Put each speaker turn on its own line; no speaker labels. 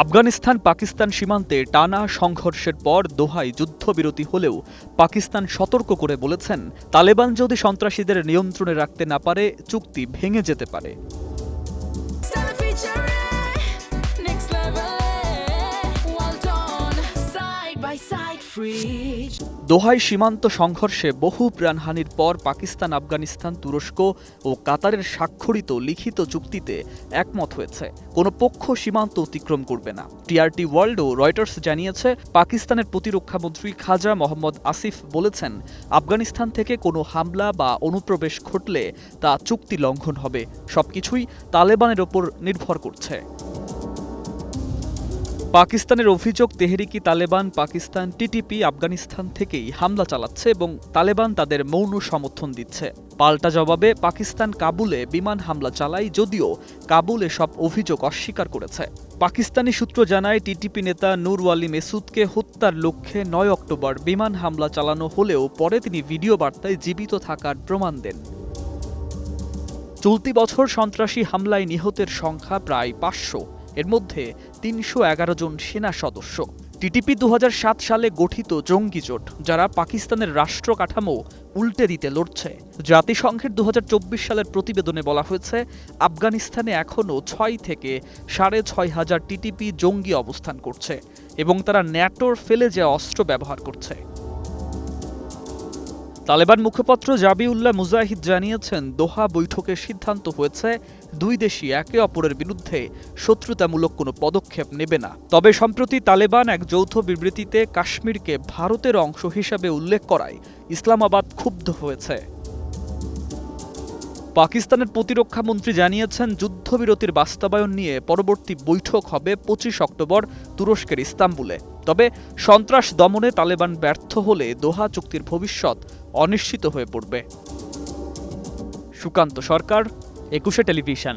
আফগানিস্তান পাকিস্তান সীমান্তে টানা সংঘর্ষের পর দোহায় যুদ্ধবিরতি হলেও পাকিস্তান সতর্ক করে বলেছেন, তালেবান যদি সন্ত্রাসীদের নিয়ন্ত্রণে রাখতে না পারে, চুক্তি ভেঙে যেতে পারে। দোহায় সীমান্ত সংঘর্ষে বহু প্রাণহানির পর পাকিস্তান, আফগানিস্তান, তুরস্ক ও কাতারের স্বাক্ষরিত লিখিত চুক্তিতে একমত হয়েছে। কোনো পক্ষ সীমান্ত অতিক্রম করবে না। টিআরটি ওয়ার্ল্ড ও রয়টার্স জানিয়েছে, পাকিস্তানের প্রতিরক্ষামন্ত্রী খাজা মোহাম্মদ আসিফ বলেছেন, আফগানিস্তান থেকে কোনো হামলা বা অনুপ্রবেশ ঘটলে তা চুক্তি লঙ্ঘন হবে। সবকিছুই তালেবানের ওপর নির্ভর করছে। পাকিস্তানের অভিযোগ, তেহরিকি তালেবান পাকিস্তান টিটিপি আফগানিস্তান থেকেই হামলা চালাচ্ছে এবং তালেবান তাদের মৌন সমর্থন দিচ্ছে। পাল্টা জবাবে পাকিস্তান কাবুলে বিমান হামলা চালায়, যদিও কাবুল এসব অভিযোগ অস্বীকার করেছে। পাকিস্তানি সূত্র জানায়, টিটিপি নেতা নূর ওয়ালি মেসুদকে হত্যার লক্ষ্যে নয় অক্টোবর বিমান হামলা চালানো হলেও পরে তিনি ভিডিও বার্তায় জীবিত থাকার প্রমাণ দেন। চলতি বছর সন্ত্রাসী হামলায় নিহতের সংখ্যা প্রায় পাঁচশো। এর মধ্যে তিনশো এগারো জন সেনা সদস্য। টিটিপি দু হাজার সাত সালে গঠিত জঙ্গি জোট, যারা পাকিস্তানের রাষ্ট্র কাঠামো উল্টে দিতে লড়ছে। জাতিসংঘের দু হাজার চব্বিশ সালের প্রতিবেদনে বলা হয়েছে, আফগানিস্তানে এখনও ছয় থেকে সাড়ে ছয় হাজার টিটিপি জঙ্গি অবস্থান করছে এবং তারা ন্যাটোর ফেলে যাওয়া অস্ত্র ব্যবহার করছে। তালেবান মুখপাত্র জাবিউল্লাহ মুজাহিদ জানিয়েছেন, দোহা বৈঠকের সিদ্ধান্ত হয়েছে, দুই দেশই একে অপরের বিরুদ্ধে শত্রুতামূলক কোনো পদক্ষেপ নেবে না। তবে সম্প্রতি তালেবান এক যৌথ বিবৃতিতে কাশ্মীরকে ভারতের অংশ হিসাবে উল্লেখ করায় ইসলামাবাদ ক্ষুব্ধ হয়েছে। পাকিস্তানের প্রতিরক্ষা মন্ত্রী জানিয়েছেন, যুদ্ধবিরতির বাস্তবায়ন নিয়ে পরবর্তী বৈঠক হবে পঁচিশ অক্টোবর তুরস্কের ইস্তাম্বুলে। তবে সন্ত্রাস দমনে তালেবান ব্যর্থ হলে দোহা চুক্তির ভবিষ্যৎ অনিশ্চিত হয়ে পড়বে। সুকান্ত সরকার, একুশে টেলিভিশন।